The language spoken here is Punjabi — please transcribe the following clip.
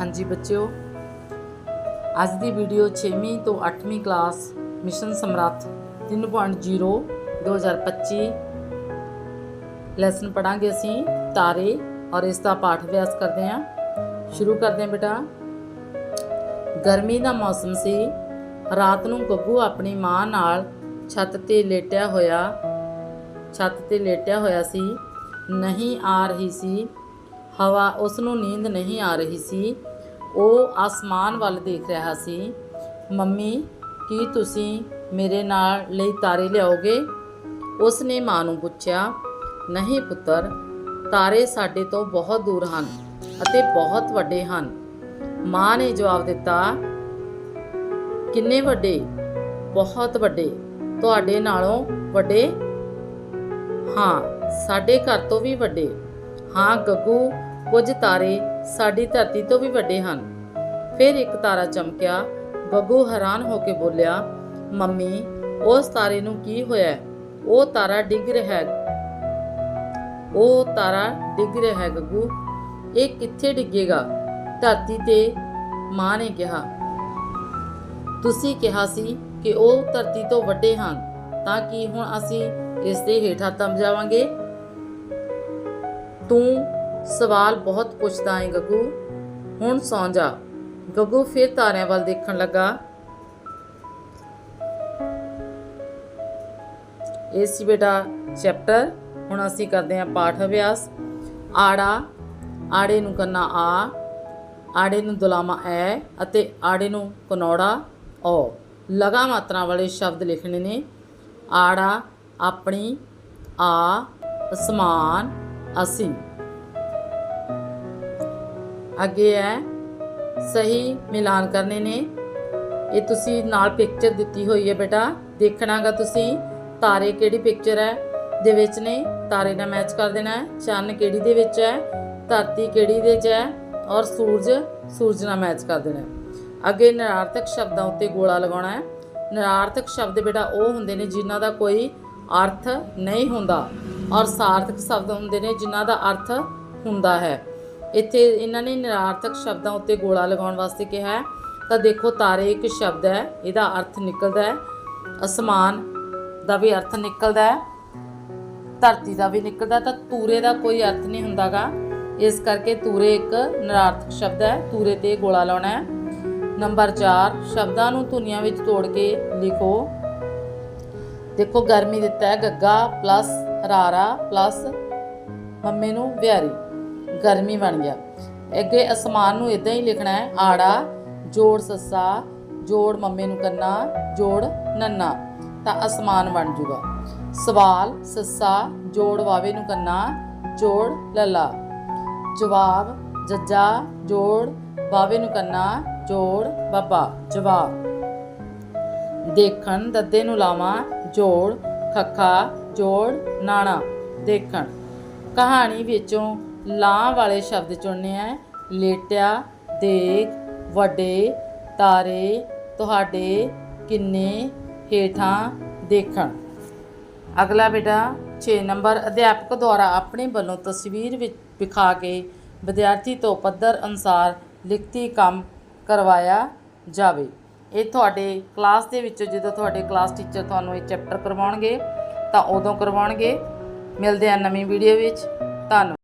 ਹਾਂਜੀ ਬੱਚਿਓ, ਅੱਜ ਦੀ ਵੀਡੀਓ 6ਵੀਂ ਤੋਂ 8ਵੀਂ ਕਲਾਸ ਮਿਸ਼ਨ ਸਮਰੱਥ 3.0 2025 ਲੈਸਨ ਪੜਾਂਗੇ ਅਸੀਂ ਤਾਰੇ ਔਰ ਇਸ ਦਾ ਪਾਠ ਅਭਿਆਸ ਕਰਦੇ ਹਾਂ। ਸ਼ੁਰੂ ਕਰਦੇ ਹਾਂ ਬੇਟਾ। ਗਰਮੀ ਦਾ ਮੌਸਮ ਸੀ। ਰਾਤ ਨੂੰ ਗੱਗੂ ਆਪਣੀ ਮਾਂ ਨਾਲ ਛੱਤ ਤੇ ਲੇਟਿਆ ਹੋਇਆ, ਛੱਤ ਤੇ ਲੇਟਿਆ ਹੋਇਆ ਸੀ। ਨਹੀਂ ਆ ਰਹੀ ਸੀ। ਹਵਾ ਉਸ ਨੂੰ ਨੀਂਦ ਨਹੀਂ ਆ ਰਹੀ ਸੀ। ਉਹ ਆਸਮਾਨ ਵੱਲ ਦੇਖ ਰਿਹਾ ਸੀ। ਮੰਮੀ, ਕੀ ਤੁਸੀਂ ਮੇਰੇ ਨਾਲ ਲਈ ਤਾਰੇ ਲਿਆਓਗੇ? ਉਸ ਨੇ ਮਾਂ ਨੂੰ ਪੁੱਛਿਆ, ਨਹੀਂ ਪੁੱਤਰ, ਤਾਰੇ ਸਾਡੇ ਤੋਂ ਬਹੁਤ ਦੂਰ ਹਨ ਅਤੇ ਬਹੁਤ ਵੱਡੇ ਹਨ। ਮਾਂ ਨੇ ਜਵਾਬ ਦਿੱਤਾ, ਕਿੰਨੇ ਵੱਡੇ? ਬਹੁਤ ਵੱਡੇ। ਤੁਹਾਡੇ ਨਾਲੋਂ ਵੱਡੇ? ਹਾਂ, ਸਾਡੇ ਘਰ ਤੋਂ ਵੀ ਵੱਡੇ। ਹਾਂ, ਗੱਗੂ ਕੁਝ ਤਾਰੇ ਸਾਡੀ ਧਰਤੀ ਤੋਂ ਵੀ ਵੱਡੇ ਹਨ। ਫਿਰ ਇੱਕ ਤਾਰਾ ਚਮਕਿਆ ਗੱਗੂ ਹੈਰਾਨ ਹੋ ਕੇ ਬੋਲਿਆ, ਮੰਮੀ, ਉਸ ਤਾਰੇ ਨੂੰ ਕੀ ਹੋਇਆ ਉਹ ਤਾਰਾ ਡਿੱਗ ਰਿਹਾ ਹੈ। ਉਹ ਤਾਰਾ ਡਿੱਗ ਰਿਹਾ ਹੈ, ਗੱਗੂ। ਇਹ ਕਿੱਥੇ ਡਿੱਗੇਗਾ? ਧਰਤੀ ਤੇ ਮਾਂ ਨੇ ਕਿਹਾ, ਤੁਸੀਂ ਕਿਹਾ ਸੀ ਕਿ ਉਹ ਧਰਤੀ ਤੋਂ ਵੱਡੇ ਹਨ, ਤਾਂ ਕਿ ਹੁਣ ਅਸੀਂ ਇਸ ਦੇ ਹੇਠਾਂ ਤਮ ਜਾਵਾਂਗੇ? ਤੂੰ ਸਵਾਲ ਬਹੁਤ ਪੁੱਛਦਾ ਏ ਗੱਗੂ। ਹੁਣ ਸੌਂ ਜਾ। ਗੱਗੂ ਫਿਰ ਤਾਰਿਆਂ ਵੱਲ ਦੇਖਣ ਲੱਗਾ। ਇਹ ਸੀ ਬੇਟਾ ਚੈਪਟਰ। ਹੁਣ ਅਸੀਂ ਕਰਦੇ ਹਾਂ ਪਾਠ ਅਭਿਆਸ। ਆੜਾ, ਆੜੇ ਨੂੰ ਕੰਨਾ ਆ, ਆੜੇ ਨੂੰ ਦੁਲਾਮਾ ਐ ਅਤੇ ਆੜੇ ਨੂੰ ਕਨੌੜਾ ਓ। ਲਗਾ ਮਾਤਰਾ ਵਾਲੇ ਸ਼ਬਦ ਲਿਖਣੇ ਨੇ। ਆੜਾ, ਆਪਣੀ, ਆ, ਅਸਮਾਨ, ਅਸੀਂ। ਅੱਗੇ ਹੈ ਸਹੀ ਮਿਲਾਨ ਕਰਨੇ ਨੇ। ਇਹ ਤੁਸੀਂ ਨਾਲ ਪਿਕਚਰ ਦਿੱਤੀ ਹੋਈ ਹੈ ਬੇਟਾ। ਦੇਖਣਾਗਾ ਤੁਸੀਂ ਤਾਰੇ ਕਿਹੜੀ ਪਿਕਚਰ ਹੈ ਦੇ ਵਿੱਚ ਨੇ। ਤਾਰੇ ਨਾਲ ਮੈਚ ਕਰ ਦੇਣਾ ਹੈ ਚੰਨ ਕਿਹੜੀ ਦੇ ਵਿੱਚ ਹੈ ਧਰਤੀ ਕਿਹੜੀ ਦੇ ਵਿੱਚ ਹੈ ਔਰ ਸੂਰਜ ਸੂਰਜ ਨਾਲ ਮੈਚ ਕਰ ਦੇਣਾ ਅੱਗੇ ਨਿਰਾਰਥਕ ਸ਼ਬਦਾਂ ਉੱਤੇ ਗੋਲਾ ਲਗਾਉਣਾ ਹੈ ਨਿਰਾਰਥਕ ਸ਼ਬਦ ਬੇਟਾ ਉਹ ਹੁੰਦੇ ਨੇ ਜਿਨ੍ਹਾਂ ਦਾ ਕੋਈ ਅਰਥ ਨਹੀਂ ਹੁੰਦਾ ਔਰ ਸਾਰਥਕ ਸ਼ਬਦ ਹੁੰਦੇ ਨੇ ਜਿਨ੍ਹਾਂ ਦਾ ਅਰਥ ਹੁੰਦਾ ਹੈ। ਇੱਥੇ ਇਹਨਾਂ ਨੇ ਨਿਰਾਰਥਕ ਸ਼ਬਦਾਂ ਉੱਤੇ ਗੋਲਾ ਲਗਾਉਣ ਵਾਸਤੇ ਕਿਹਾ ਹੈ। ਤਾਂ ਦੇਖੋ, ਤਾਰੇ ਇੱਕ ਸ਼ਬਦ ਹੈ, ਇਹਦਾ ਅਰਥ ਨਿਕਲਦਾ ਹੈ। ਅਸਮਾਨ ਦਾ ਵੀ ਅਰਥ ਨਿਕਲਦਾ ਹੈ, ਧਰਤੀ ਦਾ ਵੀ ਨਿਕਲਦਾ ਤਾਂ ਤੂਰੇ ਦਾ ਕੋਈ ਅਰਥ ਨਹੀਂ ਹੁੰਦਾਗਾ। ਇਸ ਕਰਕੇ ਤੂਰੇ ਇੱਕ ਨਿਰਾਰਥਕ ਸ਼ਬਦ ਹੈ, ਤੂਰੇ ਤੇ ਗੋਲਾ ਲਾਉਣਾ ਹੈ। ਨੰਬਰ 4 ਸ਼ਬਦਾਂ ਨੂੰ ਧੁਨੀਆਂ ਵਿੱਚ ਤੋੜ ਕੇ ਲਿਖੋ। ਦੇਖੋ, ਗਰਮੀ ਦਿੱਤਾ ਹੈ, ਗੱਗਾ ਪਲੱਸ ਹਰਾਰਾ ਪਲੱਸ ਮੰਮੀ ਨੂੰ ਵਿਆਰੀ। ਗਰਮੀ ਬਣ ਗਿਆ। ਅੱਗੇ ਅਸਮਾਨ ਨੂੰ ਇਦਾਂ ਹੀ ਲਿਖਣਾ ਹੈ, ਆੜਾ, ਜੋੜ ਸੱਸਾ, ਜੋੜ ਮੰਮੀ ਨੂੰ ਕਰਨਾ ਜੋੜ ਨੰਨਾ। ਤਾਂ ਅਸਮਾਨ ਬਣ ਜੂਗਾ। ਸਵਾਲ, ਸੱਸਾ, ਜੋੜ ਵਾਵੇ ਨੂੰ ਕਰਨਾ ਜੋੜ ਲੱਲਾ। ਜਵਾਬ, ਜੱਜਾ, ਜੋੜ ਬਾਵੇ ਨੂੰ ਕਰਨਾ ਜੋੜ ਬਾਬਾ। ਜਵਾਬ, ਦੇਖਣ ਦੱਦੇ ਨੂੰ ਲਾਵਾਂ, ਜੋੜ ਖੱਖਾ, ਜੋੜ ਨਾਣਾ। ਦੇਖਣ, ਕਹਾਣੀ ਵਿੱਚੋਂ ਲਾਂ ਵਾਲੇ ਸ਼ਬਦ ਚੁਣਨੇ ਆ। ਲੇਟਿਆ ਦੇਖ ਵੱਡੇ, ਤਾਰੇ, ਤੁਹਾਡੇ, ਕਿੰਨੇ, ਹੇਠਾਂ, ਦੇਖਣ। ਅਗਲਾ ਬੇਟਾ 6 ਨੰਬਰ ਅਧਿਆਪਕ ਦੁਆਰਾ ਆਪਣੇ ਵੱਲੋਂ ਤਸਵੀਰ ਵਿੱਚ ਵਿਖਾ ਕੇ ਵਿਦਿਆਰਥੀ ਤੋਂ ਪੱਧਰ ਅਨੁਸਾਰ ਲਿਖਤੀ ਕੰਮ ਕਰਵਾਇਆ ਜਾਵੇ। ਇਹ ਤੁਹਾਡੇ ਕਲਾਸ ਦੇ ਵਿੱਚ, ਜਦੋਂ ਤੁਹਾਡੇ ਕਲਾਸ ਟੀਚਰ ਤੁਹਾਨੂੰ ਇਹ ਚੈਪਟਰ ਕਰਵਾਉਣਗੇ, ਤਾਂ ਉਦੋਂ ਕਰਵਾਉਣਗੇ। ਮਿਲਦੇ ਆ ਨਵੀਂ ਵੀਡੀਓ ਵਿੱਚ। ਧੰਨਵਾਦ।